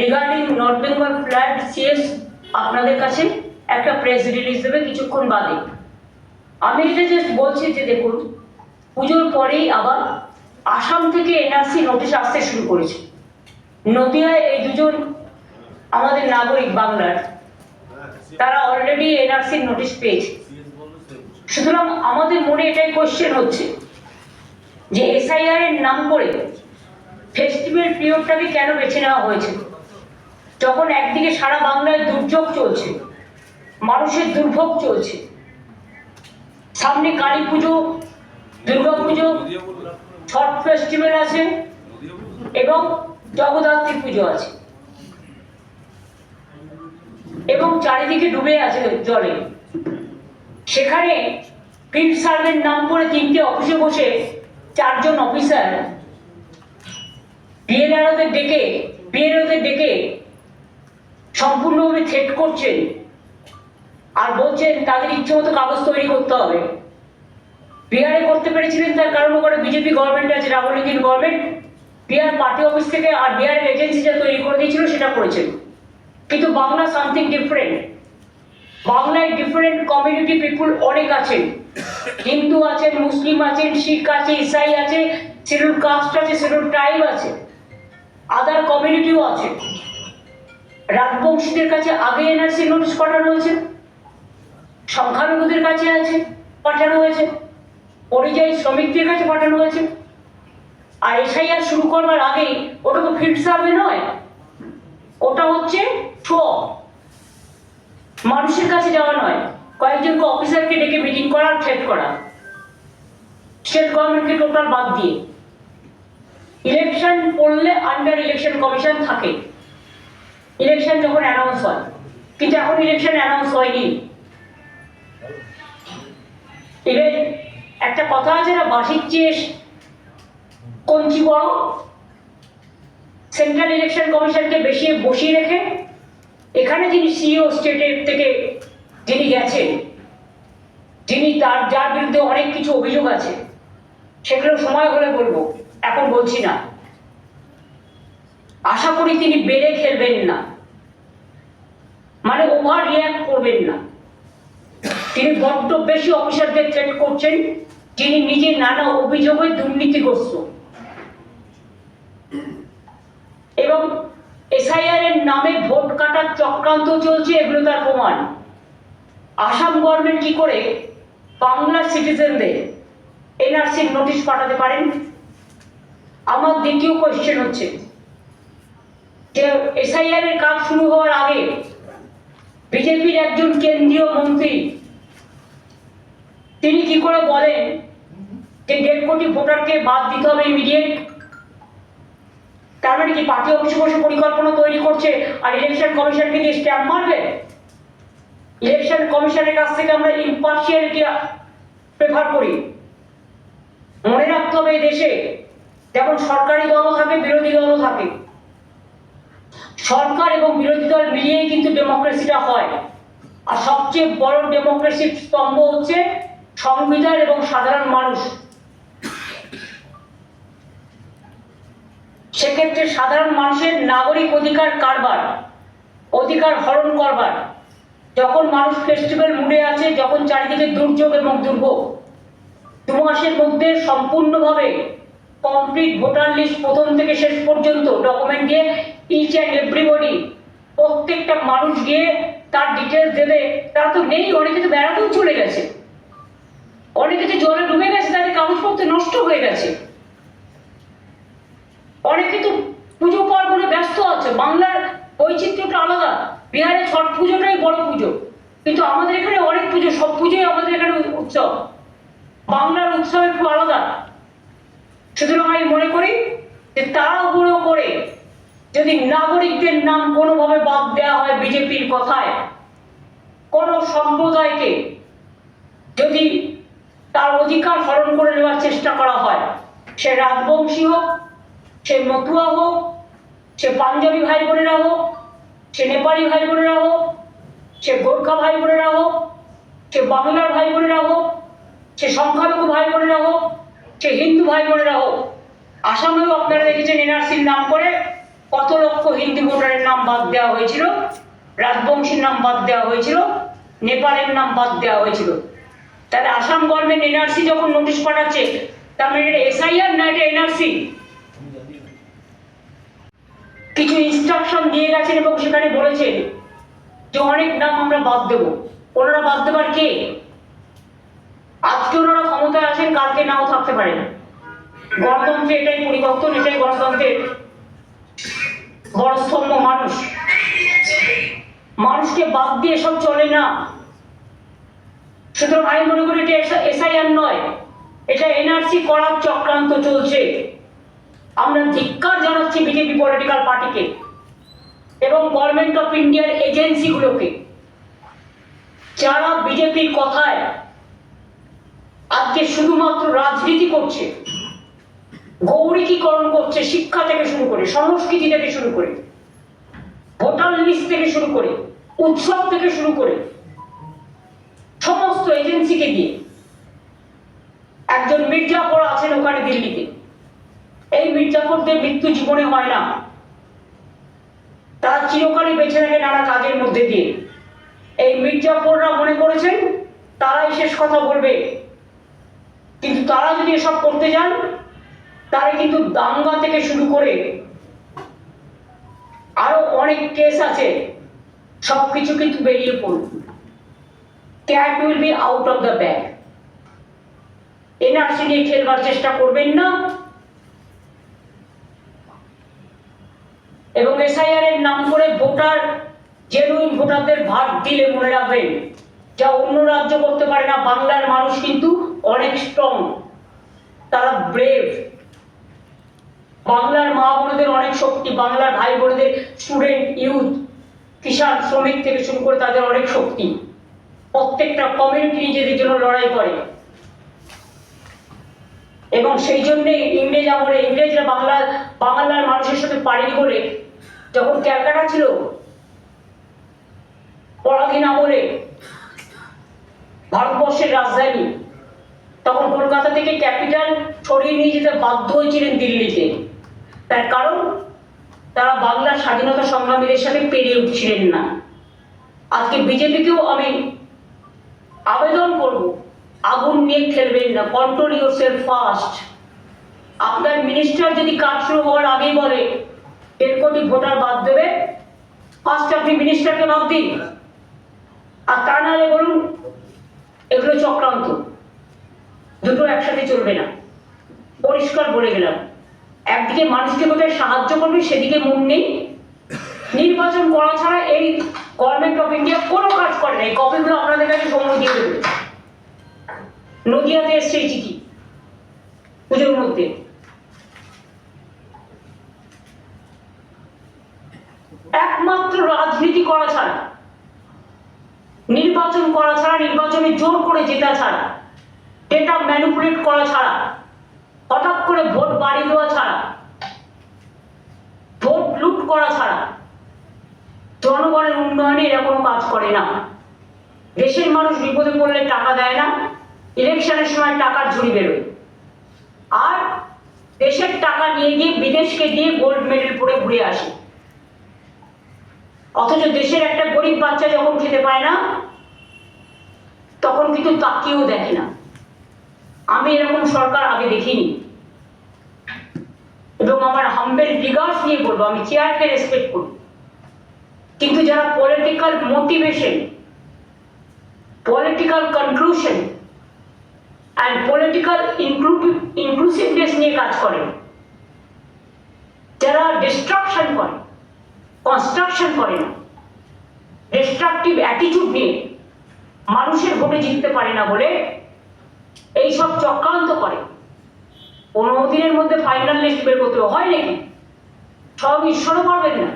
Regarding north Bengal flat CS আপনাদের কাছে একটা প্রেস রিলিজ দেবে কিছুক্ষণ বাদে। আমি এটা জাস্ট বলছি যে দেখুন, পুজোর পরেই আবার আসাম থেকে এনআরসি নোটিশ আসতে শুরু করেছে। নদিয়ায় এই দুজন আমাদের নাগরিক বাংলার, তারা অলরেডি এনআরসির নোটিশ পেয়েছে। সুতরাং আমাদের মনে এটাই কোশ্চেন হচ্ছে যে এসআইআর এর নাম করে ফেস্টিভ্যাল পিরিয়ডটাকে কেন বেছে নেওয়া হয়েছে? যখন একদিকে সারা বাংলায় দুর্যোগ চলছে, মানুষের দুর্ভোগ চলছে, সামনে কালী পুজো, দুর্গা পুজো, ছট ফেস্টিভ্যাল আছে এবং জগদ্ধাত্রী পুজো আছে। এবং চারিদিকে ডুবে আছে জলে। সেখানে ফিল্ড সার্ভের নাম করে তিনটে অফিসে বসে চারজন অফিসার বিএলআরওদের ডেকে বিএলওদের ডেকে সম্পূর্ণভাবে থ্রেট করছেন। আর বলছেন, তাদের ইচ্ছে মতো কাগজ তৈরি করতে হবে। বিহারে করতে পেরেছিলেন তার কারণ ওখানে বিজেপি গভর্নমেন্ট আছে, রাহুল গান্ধীর গভর্নমেন্ট বিহার পার্টি অফিস থেকে আর বিহারের এজেন্সি যা তৈরি করে দিয়েছিল সেটা করেছেন। কিন্তু বাংলা সামথিং ডিফারেন্ট বাংলায় ডিফারেন্ট কমিউনিটি পিপুল অনেক আছেন। হিন্দু আছেন, মুসলিম আছেন, শিখ আছে, ইসাই আছে শিডিউল কাস্ট আছে শিডিউল ট্রাইব আছে। আদার কমিউনিটিও আছে। রাজবংশীদের কাছে আগে এনআরসি নোটিশ পাঠানো হয়েছে, সংখ্যালঘুদের কাছে আছে পাঠানো হয়েছে, পরিযায়ী শ্রমিকদের কাছে পাঠানো হয়েছে। আর এসআইআর শুরু করবার আগেই ওটা তো সার্ভে নয়, ওটা হচ্ছে শো। মানুষের কাছে যাওয়া নয়, কয়েকজনকে অফিসারকে ডেকে মিটিং করা, থ্রেট করা। স্টেট গভর্নমেন্টকে টোটাল বাদ দিয়ে। ইলেকশন পড়লে আন্ডার ইলেকশন কমিশন থাকে। ইলেকশন যখন অ্যানাউন্স হয়, কিন্তু এখন ইলেকশন অ্যানাউন্স হয়নি। এবার একটা কথা আছে না বাসির চেয়ে কঞ্চি বড়। সেন্ট্রাল ইলেকশন কমিশনকে বেশি বসিয়ে রেখে, এখানে যিনি সিইও স্টেটের থেকে যিনি গেছেন, যিনি তার, যার বিরুদ্ধে অনেক কিছু অভিযোগ আছে, সেগুলো সময় হলে বলব, এখন বলছি না। আশা করি তিনি বেড়ে খেলবেন না। মানে ওভার রিয়াক্ট করবেন না। তিনি বড্ড বেশি অফিসারদের থ্রেট করছেন, যিনি নিজে নানা অভিযোগে দুর্নীতিগ্রস্ত। এবং এসআইআর এর নামে ভোট কাটার চক্রান্ত চলছে, এগুলো তার প্রমাণ। আসাম গভর্নমেন্ট কি করে বাংলার সিটিজেনদের এনআরসির নোটিশ পাঠাতে পারেন? আমার দ্বিতীয় কোয়েশ্চেন হচ্ছে যে এসআইআর এর কাজ শুরু হওয়ার আগে বিজেপির একজন কেন্দ্রীয় মন্ত্রী, তিনি কি করে বলেন যে দেড় কোটি ভোটারকে বাদ দিতে হবে ইমিডিয়েট তার মানে কি পার্টি অফিসে বসে পরিকল্পনা তৈরি করছে আর ইলেকশন কমিশনকে দিয়ে স্ট্যাম্প মারবে? ইলেকশন কমিশনের কাছ থেকে আমরা ইম্পার্শিয়ালিটি প্রেফার করি। মনে রাখতে হবে এই দেশে যেমন সরকারি দলও থাকে, বিরোধী দলও থাকে। সরকার এবং বিরোধী দল মিলিয়েই কিন্তু ডেমোক্রেসিটা হয়। আর সবচেয়ে বড় ডেমোক্রেসির স্তম্ভ হচ্ছে সংবিধান এবং সাধারণ মানুষ। সেক্ষেত্রে সাধারণ মানুষের নাগরিক অধিকার কারবার, অধিকার হরণ করবার। যখন মানুষ ফেস্টিভ্যাল মুডে আছে, যখন চারিদিকে দুর্যোগ এবং দুর্ভোগ। দু মাসের মধ্যে সম্পূর্ণভাবে কমপ্লিট ভোটার লিস্ট প্রথম থেকে শেষ পর্যন্ত ডকুমেন্ট দিয়ে ইচ অ্যান্ড এভরিবডি প্রত্যেকটা মানুষ গিয়ে তার ডিটেলস দেবে। তারা তো নেই, অনেকে তো বেড়াতেও চলে গেছে। অনেকে তো জলে ডুবে গেছে, তাদের কাগজপত্র নষ্ট হয়ে গেছে। অনেকে তো পুজো পার্বণে ব্যস্ত আছে, বাংলার বৈচিত্র্যটা আলাদা। বিহারে ছট পুজোটাই বড় পুজো। কিন্তু আমাদের এখানে অনেক পুজো, সব পুজোই আমাদের এখানে উৎসব। বাংলার উৎসব একটু আলাদা। সুতরাং আমি মনে করি যে তাড়াহুড়ো করে যদি নাগরিকদের নাম কোনোভাবে বাদ দেওয়া হয় বিজেপির কথায়, কোন সম্প্রদায়কে যদি তার অধিকার হরণ করে নেওয়ার চেষ্টা করা হয়, সে রাজবংশী হোক, সে মতুয়া হোক, সে পাঞ্জাবি ভাই বোনেরা হোক, সে নেপালি ভাই বোনেরা হোক, সে গোর্খা ভাই বোনেরা হোক, সে বাংলার ভাই বোনেরা হোক, সে সংখ্যালঘু ভাই বোনেরা হোক সে হিন্দু ভাই বোনেরা হোক, আসামেও আপনারা দেখেছেন এনআরসির নাম করে কত লক্ষ হিন্দু ভোটারের নাম বাদ দেওয়া হয়েছিল, রাজবংশীর নাম বাদ দেওয়া হয়েছিল, নেপালের নাম বাদ দেওয়া হয়েছিল। তাহলে আসাম গভর্নমেন্ট এনআরসি যখন নোটিশ পাঠাচ্ছে, তার মানে এটা এসআইআর না এটা এনআরসি? কিছু ইনস্ট্রাকশন দিয়ে গেছেন এবং সেখানে বলেছেন যে অনেক নাম আমরা বাদ দেবো। ওনারা বাদ দেবার কে? আজকে ওনারা ক্ষমতায় আছেন কালকে নাও থাকতে পারেন গণতন্ত্রে এটাই পরিবর্তন, এটাই গণতন্ত্রের বড় স্তম্ভ মানুষ। মানুষকে বাদ দিয়ে সব চলে না। সুতরাং আমি মনে করি এটা এসআইআর নয়। এটা এনআরসি করার চক্রান্ত চলছে। আমরা ধিক্কার জানাচ্ছি বিজেপি পলিটিক্যাল পার্টিকে এবং গভর্নমেন্ট অফ ইন্ডিয়ার এজেন্সিগুলোকে যারা বিজেপির কথায় আজকে শুধুমাত্র রাজনীতি করছে। গৌরিকীকরণ করছে শিক্ষা থেকে শুরু করে, সংস্কৃতি থেকে শুরু করে, ভোটার লিস্ট থেকে শুরু করে, উৎসব থেকে শুরু করে, সমস্ত এজেন্সিকে দিয়ে। একজন মির্জাফর আছেন ওখানে দিল্লিতে। এই মির্জাফরদের মৃত্যু জীবনে হয় না। তারা চিরকালই বেঁচে থাকে নানা কাজের মধ্যে দিয়ে। এই মির্জাফররা মনে করেছেন, তারাই শেষ কথা বলবে। কিন্তু তারা যদি এসব করতে যান, তারা কিন্তু দাঙ্গা থেকে শুরু করে আরও অনেক কেস আছে সবকিছু কিন্তু বেরিয়ে পড়বে cat will be out of the bag NRC নিয়ে খেলবার চেষ্টা করবেন না। এবং এসআইআর এর নাম করে ভোটার জেনুইন ভোটারদের ভাগ দিলে মনে রাখবেন। যা অন্য রাজ্য করতে পারে না, বাংলার মানুষ কিন্তু অনেক স্ট্রং তারা ব্রেভ বাংলার মা বোনদের অনেক শক্তি, বাংলার ভাই বোনদের স্টুডেন্ট ইউথ কিষাণ, শ্রমিক থেকে শুরু করে তাদের অনেক শক্তি। প্রত্যেকটা কমিউনিটি নিজেদের জন্য লড়াই করে। এবং সেই জন্যে ইংরেজ আমলে ইংরেজরা বাংলা, বাংলার মানুষের সাথে পাড়ি বলে যখন ক্যালকাটা ছিল, পরাধীন আমলে ভারতবর্ষের রাজধানী তখন কলকাতা থেকে ক্যাপিটাল সরিয়ে নিয়ে যেতে বাধ্য হয়েছিলেন দিল্লিতে। তার কারণ, তারা বাংলার স্বাধীনতা সংগ্রামীদের সাথে পেরিয়ে উঠছিলেন না। আজকে বিজেপিকেও আমি আবেদন করব, আগুন নিয়ে খেলবেন না কন্ট্রোল ইউর সেলফ ফাস্ট আপনার মিনিস্টার যদি কাজ শুরু হওয়ার আগেই বলে, দেড় কোটি ভোটার বাদ দেবে ফার্স্ট আপনি মিনিস্টারকে বাদ দিন। আর তা নাহলে বলুন, এগুলো চক্রান্ত। দুটো একসাথে চলবে না। পরিষ্কার বলে গেলাম। একদিকে মানুষকে কোথায় সাহায্য করবে সেদিকে মন নেই। নির্বাচন করা ছাড়া এই গভর্নমেন্ট অফ ইন্ডিয়া কোনো কাজ করে না। এই কপিগুলো আপনাদের কাছে সময় দিয়ে দেবে। নদিয়াতে এসছে এই চিঠি। পুজোর মধ্যে। একমাত্র রাজনীতি করা ছাড়া, নির্বাচন করা ছাড়া, নির্বাচনে জোর করে জেতা ছাড়া ডেটা ম্যানুপুলেট করা ছাড়া, হঠাৎ করে ভোট বাড়িয়ে দেওয়া ছাড়া, ভোট লুট করা ছাড়া, জনগণের উন্নয়নে এরা কোনো কাজ করে না। দেশের মানুষ বিপদে পড়লে টাকা দেয় না, ইলেকশনের সময় টাকার ঝুড়ি বেরোয়। আর দেশের টাকা নিয়ে গিয়ে বিদেশকে দিয়ে গোল্ড মেডেল পরে ঘুরে আসে। অথচ দেশের একটা গরিব বাচ্চা যখন খেতে পায় না, তখন কিন্তু তাকিয়েও দেখে না। আমি এরকম সরকার আগে দেখিনি। এবং আমার হাম্বেল রিগার্স নিয়ে বলব, আমি চেয়ারকে রেসপেক্ট করি। কিন্তু যারা political motivation political conclusion and political inclusiveness নিয়ে কাজ করে, যারা ডিস্ট্রাকশন করে কনস্ট্রাকশন করে না ডিস্ট্রাকটিভ অ্যাটিটিউড নিয়ে মানুষের ভোটে জিততে পারে না বলে এই সব চক্রান্ত করে। পনেরো দিনের মধ্যে ফাইনাল লিস্ট বের করতে। হয় নাকি? সব ঈশ্বরও পারবেন না।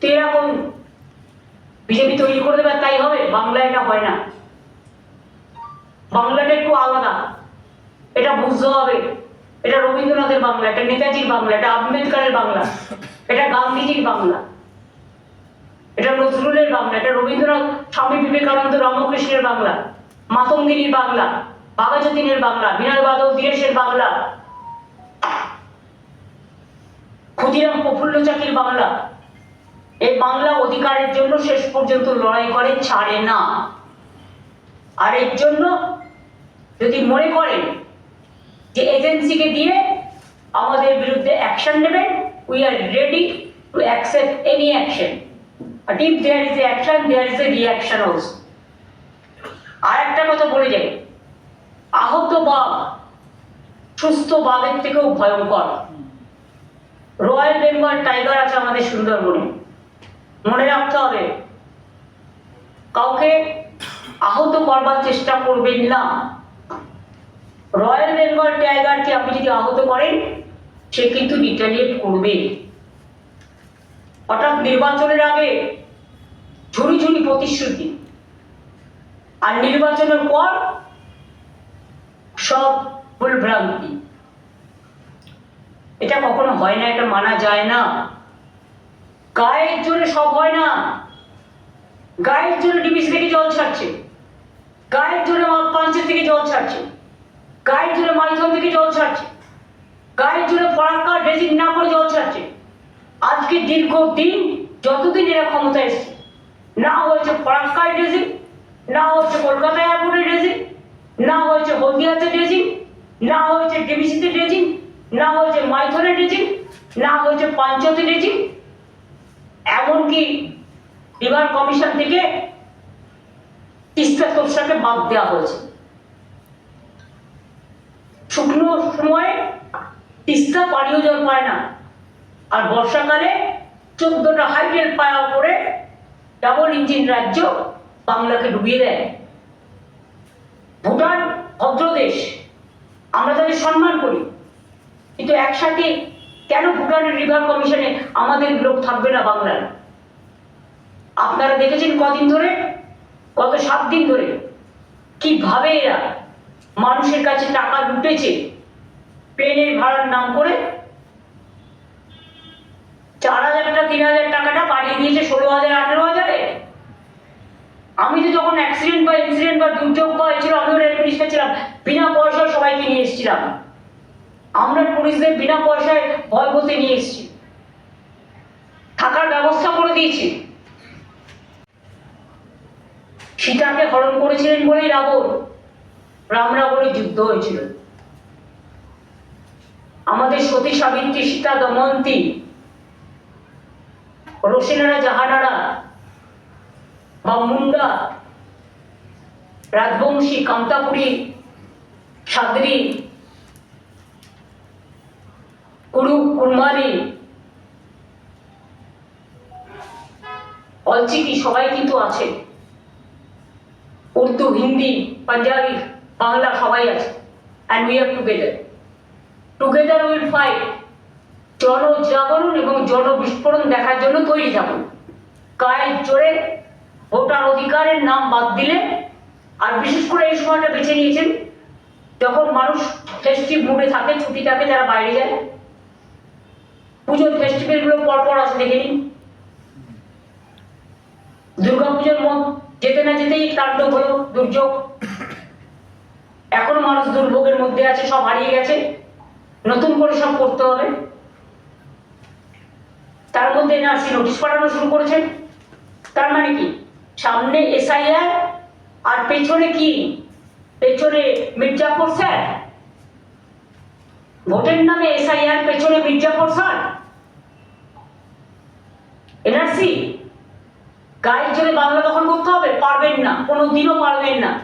তো এরকম বিজেপি তৈরি করে দেবে তাই হবে? বাংলা এটা হয় না। বাংলাটা একটু আলাদা। এটা বুঝতে হবে। এটা রবীন্দ্রনাথের বাংলা, এটা নেতাজির বাংলা, এটা আম্বেদকরের বাংলা, এটা গান্ধীজির বাংলা, এটা নজরুলের বাংলা, এটা রবীন্দ্রনাথ, স্বামী বিবেকানন্দ, রামকৃষ্ণের বাংলা। মাতঙ্গিনীর বাংলা বাঘাযতীনের বাংলা বিনয় বাদল দীনেশের বাংলা, ক্ষুদিরাম প্রফুল্ল চাকির বাংলা। এই বাংলা অধিকারের জন্য শেষ পর্যন্ত লড়াই করে, ছাড়ে না। আর এর জন্য যদি মনে করেন যে এজেন্সিকে দিয়ে আমাদের বিরুদ্ধে অ্যাকশন নেবেন we are ready to accept any action but if there is a action there is a reaction also আর একটা কথা বলে যাই। আহত বাঘ সুস্থ বাঘের থেকেও ভয়ঙ্কর। রয়্যাল বেঙ্গল টাইগার আছে আমাদের সুন্দরবনে। মনে রাখতে হবে, কাউকে আহত করবার চেষ্টা করবেন না। রয়্যাল বেঙ্গল টাইগারকে আপনি যদি আহত করেন, সে কিন্তু রিটালিয়েট করবে। হঠাৎ নির্বাচনের আগে ঝুড়ি ঝুড়ি প্রতিশ্রুতি। আর নির্বাচনের পর সব ভুলভ্রান্তি। এটা কখনো হয় না, এটা মানা যায় না। গায়ের জোরে সব হয় না। গায়ের জোরে ডিবিসি থেকে জল ছাড়ছে। গায়ের জোরে পাঞ্চের থেকে জল ছাড়ছে। গায়ের জোরে মাইথন থেকে জল ছাড়ছে। গায়ের জোরে ফরাক্কা ড্রেজিং না করে জল ছাড়ছে। আজকে দীর্ঘ দিন যতদিন এরা ক্ষমতায় এসছে, না হয়েছে ফরাক্কায় ড্রেজিং না হচ্ছে কলকাতা এয়ারপোর্টে ড্রেজিং না হয়েছে হলদিয়াতে ড্রেজিং না হয়েছে ডিবিসিতে ড্রেজিং না হয়েছে মাইথনে ড্রেজিং না হয়েছে পাঞ্চতে ড্রেজিং এমনকি রিভার কমিশন থেকে তিস্তা তোষাকে বাদ দেওয়া হয়েছে। শুকনো সময়ে তিস্তা পানীয় জল পায় না, আর বর্ষাকালে চোদ্দটা হাইড্রেল পায়া করে ডাবল ইঞ্জিন রাজ্য বাংলাকে ডুবিয়ে দেয়। ভুটান ভদ্রদেশ, আমরা তাদের সম্মান করি, কিন্তু একসাথে কেন ভুটানের রিভার কমিশনে আমাদের লোক থাকবে না বাংলার? আপনারা দেখেছেন কদিন ধরে, গত সাত দিন ধরে, কীভাবে এরা মানুষের কাছে টাকা লুটেছে প্লেনের ভাড়ার নাম করে চার হাজারটা তিন হাজার টাকাটা বাড়িয়ে দিয়েছে ষোলো হাজার, আঠেরো হাজারে। আমি তো যখন অ্যাক্সিডেন্ট বা ইনসিডেন্ট বা দুর্যোগ বা হয়েছিল আমিও রেল মিনিস্টার ছিলাম। বিনা পয়সায় সবাইকে নিয়ে এসেছিলাম। আমরা টুরিস্টদের বিনা পয়সায় ভয় বলতে নিয়ে এসেছি। থাকার ব্যবস্থা করে দিয়েছি। সীতাকে হরণ করেছিলেন বলেই রাবণ, রাম রাবণের যুদ্ধ হয়েছিল। আমাদের সতী সাবিত্রী, সীতা দময়ন্তী রোশেনারা জাহানারা বা মুন্ডা, রাজবংশী কামতাপুরী সাদরি কুরু কুরমালি, অলচিকি সবাই কিন্তু আছে। উর্দু, হিন্দি, পাঞ্জাবি, বাংলা সবাই আছে। And we are together together will fight জনজাগরণ এবং জনবিস্ফোরণ দেখার জন্য তৈরি থাকুন। গায়ের জোরে ভোটার অধিকারের নাম বাদ দিলে, আর বিশেষ করে এই সময়টা বেছে নিয়েছেন, যখন মানুষ ফেস্টিভ মুডে থাকে, ছুটি থাকে, যারা বাইরে যায়। পুজোর ফেস্টিভ্যালগুলো পরপর আছে দেখে নিন। দুর্গাপুজোর মন যেতে না যেতেই তাণ্ডব হলো, দুর্যোগ। এখনও মানুষ দুর্ভোগের মধ্যে আছে, সব হারিয়ে গেছে। নতুন করে সব করতে হবে। তার মধ্যে এনআরসি নোটিশ পাঠানো শুরু করেছেন। তার মানে কি? সামনে এসআইআর, আর পেছনে কি? পেছনে মির্জাপুর স্যার? ভোটের নামে এসআইআর, পেছনে মির্জাপুর স্যার? এনআরসি? গায়ের জোরে বাংলা দখল করতে হবে? পারবেন না কোনো দিনও পারবেন না।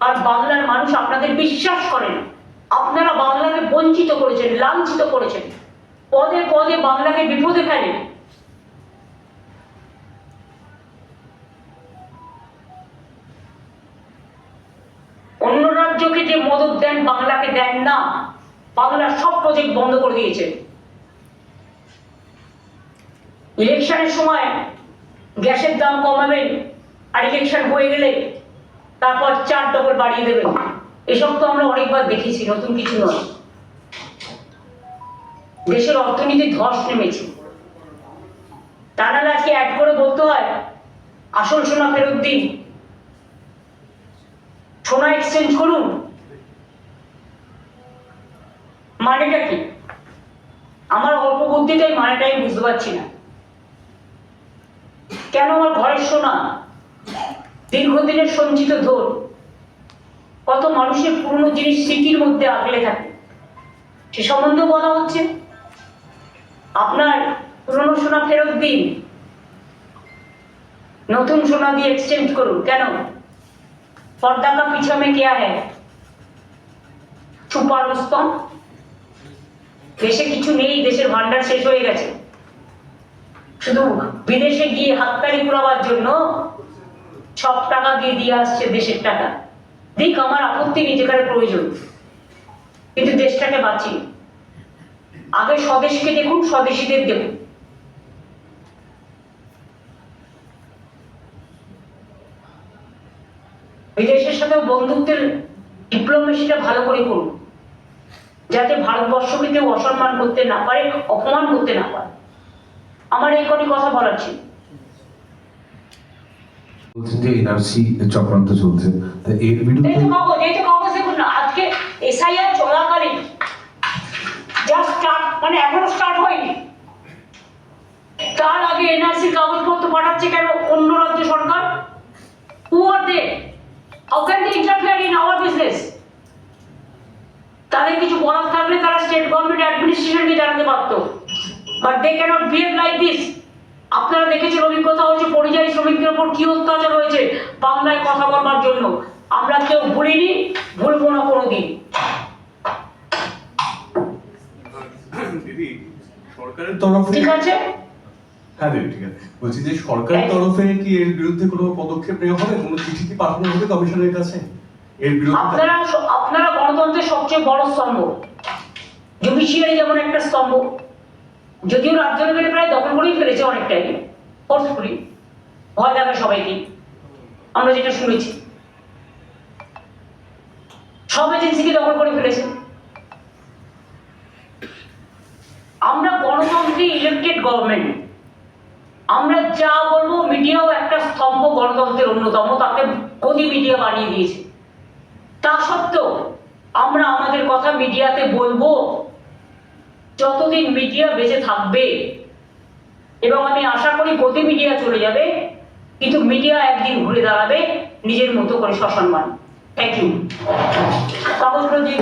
আর বাংলার মানুষ আপনাদের বিশ্বাস করে না। আপনারা বাংলাকে বঞ্চিত করেছেন, লাঞ্ছিত করেছেন। পদে পদে বাংলাকে বিপদে ফেলেন রাজ্যকে যে মদত দেন, বাংলাকে দেন না, বাংলার সব প্রজেক্ট বন্ধ করে দিয়েছে। ইলেকশনের সময় গ্যাসের দাম কমাবেন, আর ইলেকশন হয়ে গেলে তারপর চার ডবল বাড়িয়ে দেবেন। এসব তো আমরা অনেকবার দেখেছি, নতুন কিছু নয়। দেশের অর্থনীতি ধস নেমেছে। তারা আজকে অ্যাড করে বলতে হয়, আসল সোনা ফেরত দিন। সোনা এক্সচেঞ্জ করুন। মানেটা কি? আমার অল্প বুদ্ধিটাই মানেটা আমি বুঝতে পারছি না। কেন আমার ঘরের সোনা? দীর্ঘদিনের সঞ্চিত ধন। কত মানুষের পুরনো জিনিস স্মৃতির মধ্যে আগলে থাকে। সে সম্বন্ধে বলা হচ্ছে। আপনার পুরনো সোনা ফেরত দিন। নতুন সোনা দিয়ে এক্সচেঞ্জ করুন। কেন? पर्दा का पीछे में क्या है ছুপা রুস্তম দেশে কিছু নেই দেশের ভান্ডার শেষ হয়ে গেছে শুধু বিদেশে গিয়ে হাততালি পুরাবার জন্য সব টাকা দিয়ে দিয়ে আসছে দেশের টাকা দিক আমার আপত্তি নেই যেখানে প্রয়োজন কিন্তু দেশটাকে বাঁচি আগে স্বদেশকে দেখুন স্বদেশীদের দেখুন বিদেশের সাথে বন্ধুত্বের ডিপ্লোমেসিটা ভালো করে করুন। যাতে ভারতবর্ষকে কেউ অসম্মান করতে না পারে অপমান করতে না পারে। আমার এই কটি কথা বলার ছিল। বলছেন যে এনআরসি চক্রান্ত চলছে। তা এর এই বিরুদ্ধে দেখুন না আজকে এসআইআর চলাকালীন জাস্ট স্টার্ট মানে এখনও স্টার্ট হয়নি। তার আগে এনআরসি কাগজপত্র পাঠাচ্ছে কেন অন্য রাজ্য সরকার? Who are they how can they interfere in our business তাদের কিছু বলার থাকলে তারা স্টেট গভর্নমেন্ট অ্যাডমিনিস্ট্রেশনকে জানাতে পারতো but they can't behave like this আপনারা দেখেছেন অভিজ্ঞতা হচ্ছে পরিযায়ী শ্রমিকদের উপর কি অত্যাচার হয়েছে বাংলায় কথা বলবার জন্য। আমরা কেউ ভুলিনি ভুলবো না কোনোদিন। দিদি সরকারের তরফে ঠিক আছে? হ্যাঁ ঠিক আছে। বলছি যে সরকারের তরফে কি এর বিরুদ্ধে কোনো পদক্ষেপ নেওয়া হবে? কোনো চিঠি কি পাঠানো হবে কমিশনের কাছে? এর বিরুদ্ধে আপনারা আপনারা গণতন্ত্রের সবচেয়ে বড় স্তম্ভ। জুডিশিয়ারি যেমন একটা স্তম্ভ। যদিও রাজ্য লেভেলে প্রায় দখল করেই ফেলেছে অনেকটাই ফোর্সফুলি ভয় লাগে সবাইকে আমরা যেটা শুনেছি। সব এজেন্সিকে দখল করে ফেলেছে। আমরা গণতন্ত্রে ইলেকটেড গভর্নমেন্ট আমরা যা বলব, মিডিয়াও একটা স্তম্ভ গণতন্ত্রের অন্যতম তাকে গদি মিডিয়া বানিয়ে দিয়েছে। তা সত্ত্বেও আমরা আমাদের কথা মিডিয়াতে বলব, যতদিন মিডিয়া বেঁচে থাকবে, এবং আমি আশা করি গতি মিডিয়া চলে যাবে, কিন্তু মিডিয়া একদিন ঘুরে দাঁড়াবে, নিজের মতো করে সসম্মান। থ্যাংক ইউ কাগজগুলো দিয়ে